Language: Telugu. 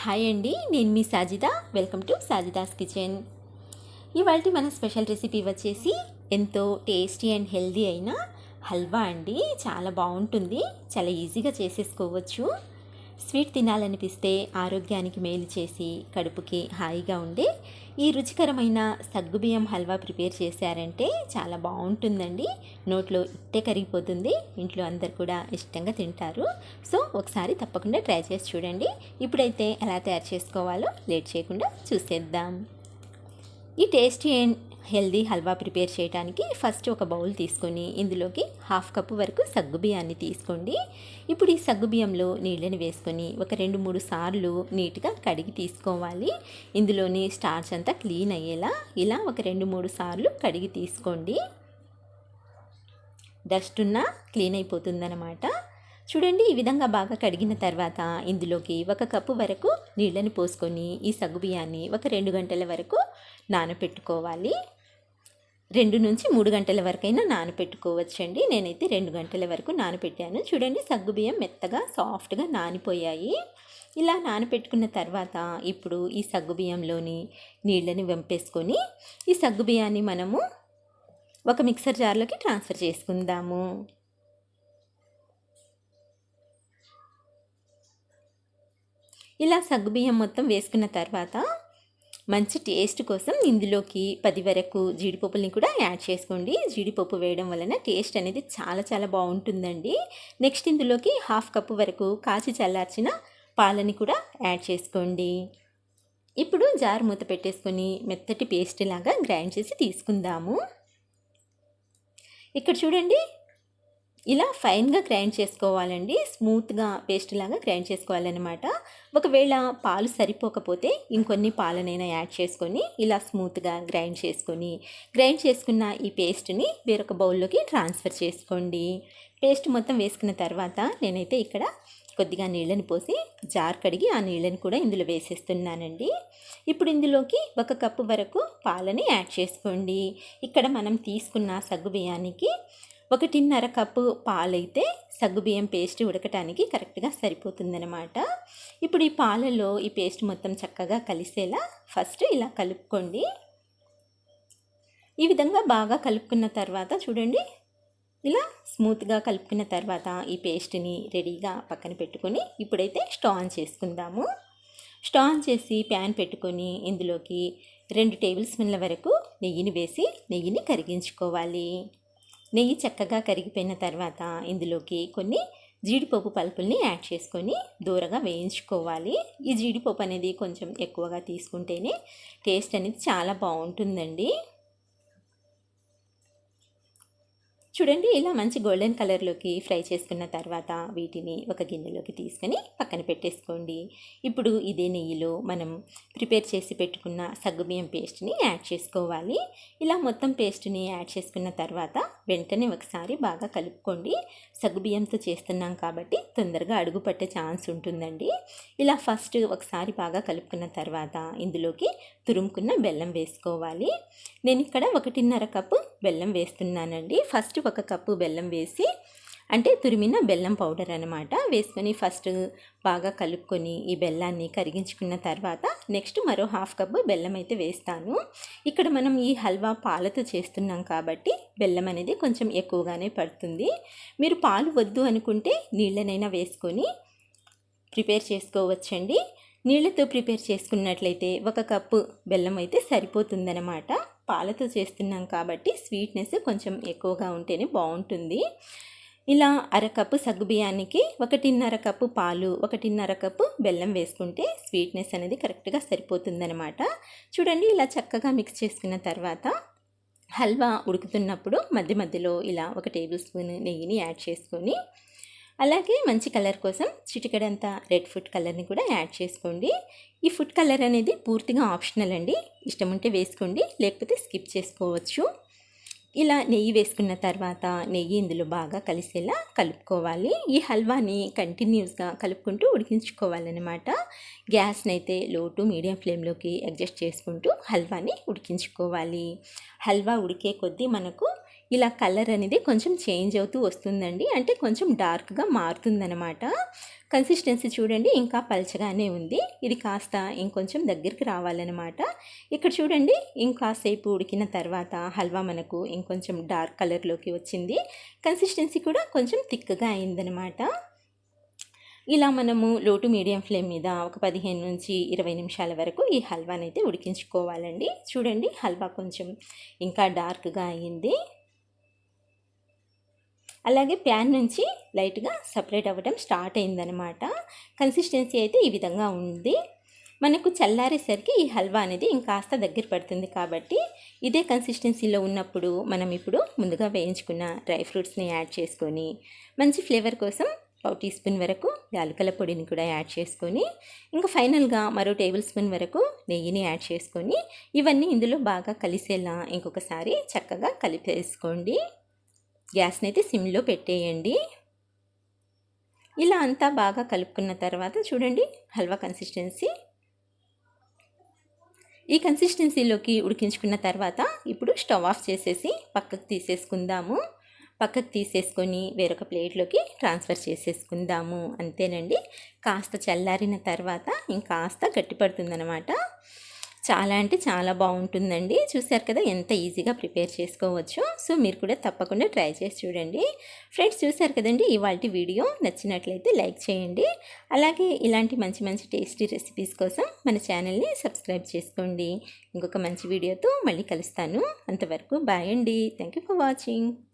హాయ్ అండి నేను మీ Sajida. Welcome to Sajida's kitchen. ఇవాళ మన స్పెషల్ రెసిపీ వచ్చేసి ఎంతో టేస్టీ అండ్ హెల్దీ అయిన హల్వా అండి. చాలా బాగుంటుంది చాలా ఈజీగా చేసేసుకోవచ్చు. స్వీట్ తినాలనిపిస్తే ఆరోగ్యానికి మేలు చేసి కడుపుకి హాయిగా ఉండే ఈ రుచికరమైన సగ్గుబియ్యం హల్వా ప్రిపేర్ చేశారంటే చాలా బాగుంటుందండి. నోట్లో ఇట్టే కరిగిపోతుంది. ఇంట్లో అందరు కూడా ఇష్టంగా తింటారు. సో ఒకసారి తప్పకుండా ట్రై చేసి చూడండి. ఇప్పుడైతే ఎలా తయారు చేసుకోవాలో లేట్ చేయకుండా చూసేద్దాం. ఈ tasty and healthy halwa prepare చేయడానికి ఫస్ట్ ఒక బౌల్ తీసుకొని ఇందులోకి హాఫ్ కప్పు వరకు సగ్గుబియ్యాన్ని తీసుకోండి. ఇప్పుడు ఈ సగ్గుబియ్యంలో నీళ్ళని వేసుకొని ఒక రెండు మూడు సార్లు నీట్గా కడిగి తీసుకోవాలి. ఇందులోని స్టార్చ్ అంతా క్లీన్ అయ్యేలా ఇలా ఒక రెండు మూడు సార్లు కడిగి తీసుకోండి. డస్ట్ ఉన్నా క్లీన్ అయిపోతుందన్నమాట. చూడండి ఈ విధంగా బాగా కడిగిన తర్వాత ఇందులోకి ఒక కప్పు వరకు నీళ్ళని పోసుకొని ఈ సగ్గుబియ్యాన్ని ఒక రెండు గంటల వరకు నానపెట్టుకోవాలి. రెండు నుంచి మూడు గంటల వరకైనా నానపెట్టుకోవచ్చండి. నేనైతే రెండు గంటల వరకు నానపెట్టాను. చూడండి సగ్గుబియ్యం మెత్తగా సాఫ్ట్గా నానిపోయాయి. ఇలా నానపెట్టుకున్న తర్వాత ఇప్పుడు ఈ సగ్గుబియ్యంలోని నీళ్ళని వెంపేసుకొని ఈ సగ్గుబియ్యాన్ని మనము ఒక మిక్సర్ జార్లోకి ట్రాన్స్ఫర్ చేసుకుందాము. ఇలా సగ్గుబియ్యం మొత్తం వేసుకున్న తర్వాత మంచి టేస్ట్ కోసం ఇందులోకి పది వరకు జీడిపప్పుల్ని కూడా యాడ్ చేసుకోండి. జీడిపప్పు వేయడం వలన టేస్ట్ అనేది చాలా చాలా బాగుంటుందండి. నెక్స్ట్ ఇందులోకి హాఫ్ కప్పు వరకు కాచి చల్లార్చిన పాలని కూడా యాడ్ చేసుకోండి. ఇప్పుడు జార్ మూత పెట్టేసుకొని మెత్తటి పేస్ట్ లాగా గ్రైండ్ చేసి తీసుకుందాము. ఇక్కడ చూడండి ఇలా ఫైన్గా గ్రైండ్ చేసుకోవాలండి. స్మూత్గా పేస్ట్ లాగా గ్రైండ్ చేసుకోవాలన్నమాట. ఒకవేళ పాలు సరిపోకపోతే ఇంకొన్ని పాలనైనా యాడ్ చేసుకొని ఇలా స్మూత్గా గ్రైండ్ చేసుకొని గ్రైండ్ చేసుకున్న ఈ పేస్ట్ని వేరొక బౌల్లోకి ట్రాన్స్ఫర్ చేసుకోండి. పేస్ట్ మొత్తం వేసుకున్న తర్వాత నేనైతే ఇక్కడ కొద్దిగా నీళ్ళని పోసి జార్ కడిగి ఆ నీళ్ళని కూడా ఇందులో వేసేస్తున్నానండి. ఇప్పుడు ఇందులోకి ఒక కప్పు వరకు పాలని యాడ్ చేసుకోండి. ఇక్కడ మనం తీసుకున్న సగ్గు బియ్యానికి ఒకటిన్నర కప్పు పాలైతే సగ్గుబియ్యం పేస్ట్ ఉడకటానికి కరెక్ట్గా సరిపోతుందనమాట ఇప్పుడు ఈ పాలలో ఈ పేస్ట్ మొత్తం చక్కగా కలిసేలా ఫస్ట్ ఇలా కలుపుకోండి. ఈ విధంగా బాగా కలుపుకున్న తర్వాత చూడండి ఇలా స్మూత్గా కలుపుకున్న తర్వాత ఈ పేస్ట్ని రెడీగా పక్కన పెట్టుకొని ఇప్పుడైతే స్టవ్ ఆన్ చేసుకుందాము. స్టవ్ ఆన్ చేసి ప్యాన్ పెట్టుకొని ఇందులోకి రెండు టేబుల్ స్పూన్ల వరకు నెయ్యిని వేసి నెయ్యిని కరిగించుకోవాలి. నెయ్యి చక్కగా కరిగిపోయిన తర్వాత ఇందులోకి కొన్ని జీడిపప్పు పలుపుల్ని యాడ్ చేసుకొని దూరగా వేయించుకోవాలి. ఈ జీడిపప్పు అనేది కొంచెం ఎక్కువగా తీసుకుంటేనే టేస్ట్ అనేది చాలా బాగుంటుందండి. చూడండి ఇలా మంచి గోల్డెన్ కలర్లోకి ఫ్రై చేసుకున్న తర్వాత వీటిని ఒక గిన్నెలోకి తీసుకొని పక్కన పెట్టేసుకోండి. ఇప్పుడు ఇదే నెయ్యిలో మనం ప్రిపేర్ చేసి పెట్టుకున్న సగ్గుబియ్యం పేస్ట్ని యాడ్ చేసుకోవాలి. ఇలా మొత్తం పేస్ట్ని యాడ్ చేసుకున్న తర్వాత వెంటనే ఒకసారి బాగా కలుపుకోండి. సగ్గుబియ్యంతో చేస్తున్నాం కాబట్టి తొందరగా అడుగు పట్టే ఛాన్స్ ఉంటుందండి. ఇలా ఫస్ట్ ఒకసారి బాగా కలుపుకున్న తర్వాత ఇందులోకి తురుముకున్న బెల్లం వేసుకోవాలి. నేను ఇక్కడ ఒకటిన్నర కప్పు బెల్లం వేస్తున్నానండి. ఫస్ట్ ఒక కప్పు బెల్లం వేసి అంటే తురిమిన బెల్లం పౌడర్ అనమాట వేసుకొని ఫస్ట్ బాగా కలుపుకొని ఈ బెల్లాన్ని కరిగించుకున్న తర్వాత నెక్స్ట్ మరో హాఫ్ కప్పు బెల్లం అయితే వేస్తాను. ఇక్కడ మనం ఈ హల్వా పాలతో చేస్తున్నాం కాబట్టి బెల్లం అనేది కొంచెం ఎక్కువగానే పడుతుంది. మీరు పాలు వద్దు అనుకుంటే నీళ్ళనైనా వేసుకొని ప్రిపేర్ చేసుకోవచ్చండి. నీళ్ళతో ప్రిపేర్ చేసుకున్నట్లయితే ఒక కప్పు బెల్లం అయితే సరిపోతుందన్నమాట. పాలతో చేస్తున్నాం కాబట్టి స్వీట్నెస్ కొంచెం ఎక్కువగా ఉంటేనే బాగుంటుంది. ఇలా అరకప్పు సగ్గుబియ్యానికి ఒకటిన్నర కప్పు పాలు ఒకటిన్నర కప్పు బెల్లం వేసుకుంటే స్వీట్నెస్ అనేది కరెక్ట్గా సరిపోతుందనమాట చూడండి ఇలా చక్కగా మిక్స్ చేసుకున్న తర్వాత హల్వా ఉడుకుతున్నప్పుడు మధ్య మధ్యలో ఇలా ఒక టేబుల్ స్పూన్ నెయ్యిని యాడ్ చేసుకొని అలాగే మంచి కలర్ కోసం చిటికడంత రెడ్ ఫుడ్ కలర్ని కూడా యాడ్ చేసుకోండి. ఈ ఫుడ్ కలర్ అనేది పూర్తిగా ఆప్షనల్ అండి. ఇష్టం ఉంటే వేసుకోండి లేకపోతే స్కిప్ చేసుకోవచ్చు. ఇలా నెయ్యి వేసుకున్న తర్వాత నెయ్యి ఇందులో బాగా కలిసేలా కలుపుకోవాలి. ఈ హల్వాని కంటిన్యూస్గా కలుపుకుంటూ ఉడికించుకోవాలన్నమాట. గ్యాస్ని అయితే లో టు మీడియం ఫ్లేమ్లోకి అడ్జస్ట్ చేసుకుంటూ హల్వాని ఉడికించుకోవాలి. హల్వా ఉడికే కొద్దీ మనకు ఇలా కలర్ అనేది కొంచెం చేంజ్ అవుతూ వస్తుందండి. అంటే కొంచెం డార్క్గా మారుతుందన్నమాట. కన్సిస్టెన్సీ చూడండి ఇంకా పల్చగానే ఉంది. ఇది కాస్త ఇంకొంచెం దగ్గరికి రావాలన్నమాట. ఇక్కడ చూడండి ఇంకాసేపు ఉడికిన తర్వాత హల్వా మనకు ఇంకొంచెం డార్క్ కలర్లోకి వచ్చింది. కన్సిస్టెన్సీ కూడా కొంచెం థిక్గా అయిందనమాట ఇలా మనము లోటు మీడియం ఫ్లేమ్ మీద ఒక పదిహేను నుంచి ఇరవై నిమిషాల వరకు ఈ హల్వాని అయితే ఉడికించుకోవాలండి. చూడండి హల్వా కొంచెం ఇంకా డార్క్గా అయ్యింది అలాగే ప్యాన్ నుంచి లైట్గా సపరేట్ అవ్వడం స్టార్ట్ అయిందనమాట కన్సిస్టెన్సీ అయితే ఈ విధంగా ఉంది. మనకు చల్లారేసరికి ఈ హల్వా అనేది ఇంకాస్త దగ్గర పడుతుంది కాబట్టి ఇదే కన్సిస్టెన్సీలో ఉన్నప్పుడు మనం ఇప్పుడు ముందుగా వేయించుకున్న డ్రై ఫ్రూట్స్ని యాడ్ చేసుకొని మంచి ఫ్లేవర్ కోసం పావు టీ స్పూన్ వరకు యాలకల పొడిని కూడా యాడ్ చేసుకొని ఇంకా ఫైనల్గా మరో టేబుల్ స్పూన్ వరకు నెయ్యిని యాడ్ చేసుకొని ఇవన్నీ ఇందులో బాగా కలిసేలా ఇంకొకసారి చక్కగా కలిపేసుకోండి. గ్యాస్ని అయితే సిమ్లో పెట్టేయండి. ఇలా అంతా బాగా కలుపుకున్న తర్వాత చూడండి హల్వా కన్సిస్టెన్సీ. ఈ కన్సిస్టెన్సీలోకి ఉడికించుకున్న తర్వాత ఇప్పుడు స్టవ్ ఆఫ్ చేసేసి పక్కకు తీసేసుకుందాము. పక్కకు తీసేసుకొని వేరొక ప్లేట్లోకి ట్రాన్స్ఫర్ చేసేసుకుందాము. అంతేనండి. కాస్త చల్లారిన తర్వాత ఇంకాస్త గట్టిపడుతుందనమాట చాలా అంటే చాలా బాగుంటుందండి. చూసారు కదా ఎంత ఈజీగా ప్రిపేర్ చేసుకోవచ్చు. సో మీరు కూడా తప్పకుండా ట్రై చేసి చూడండి. ఫ్రెండ్స్ చూసారు కదండి ఇవాళ వీడియో. నచ్చినట్లయితే లైక్ చేయండి. అలాగే ఇలాంటి మంచి మంచి టేస్టీ రెసిపీస్ కోసం మన ఛానల్ని సబ్స్క్రైబ్ చేసుకోండి. ఇంకొక మంచి వీడియోతో మళ్ళీ కలుస్తాను. అంతవరకు బాయ్ అండి. Thank you for watching.